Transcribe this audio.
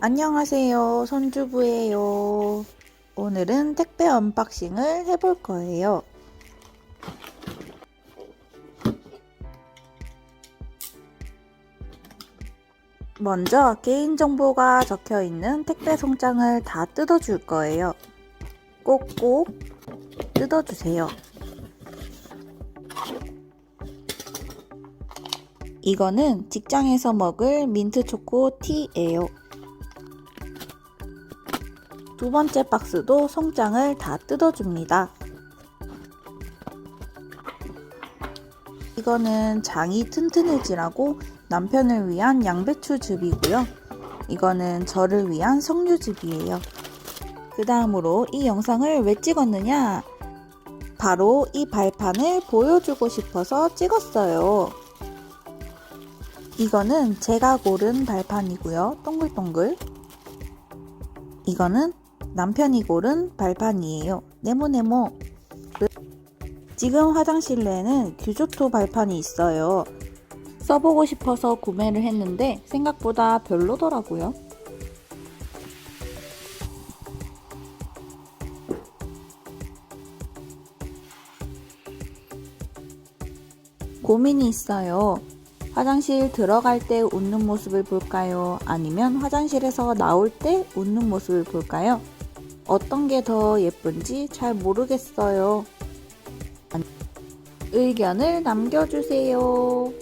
안녕하세요. 손주부예요. 오늘은 택배 언박싱을 해볼 거예요. 먼저 개인정보가 적혀 있는 택배 송장을 다 뜯어줄 거예요. 꼭꼭 뜯어주세요. 이거는 직장에서 먹을 민트초코 티예요. 두 번째 박스도 송장을 다 뜯어줍니다. 이거는 장이 튼튼해지라고 남편을 위한 양배추즙이고요. 이거는 저를 위한 석류즙이에요. 그 다음으로 이 영상을 왜 찍었느냐? 바로 이 발판을 보여주고 싶어서 찍었어요. 이거는 제가 고른 발판이고요. 동글동글. 이거는 남편이 고른 발판이에요. 네모네모. 지금 화장실내에는 규조토 발판이 있어요. 써보고 싶어서 구매를 했는데 생각보다 별로더라고요. 고민이 있어요. 화장실 들어갈 때 웃는 모습을 볼까요? 아니면 화장실에서 나올 때 웃는 모습을 볼까요? 어떤 게 더 예쁜지 잘 모르겠어요. 의견을 남겨주세요.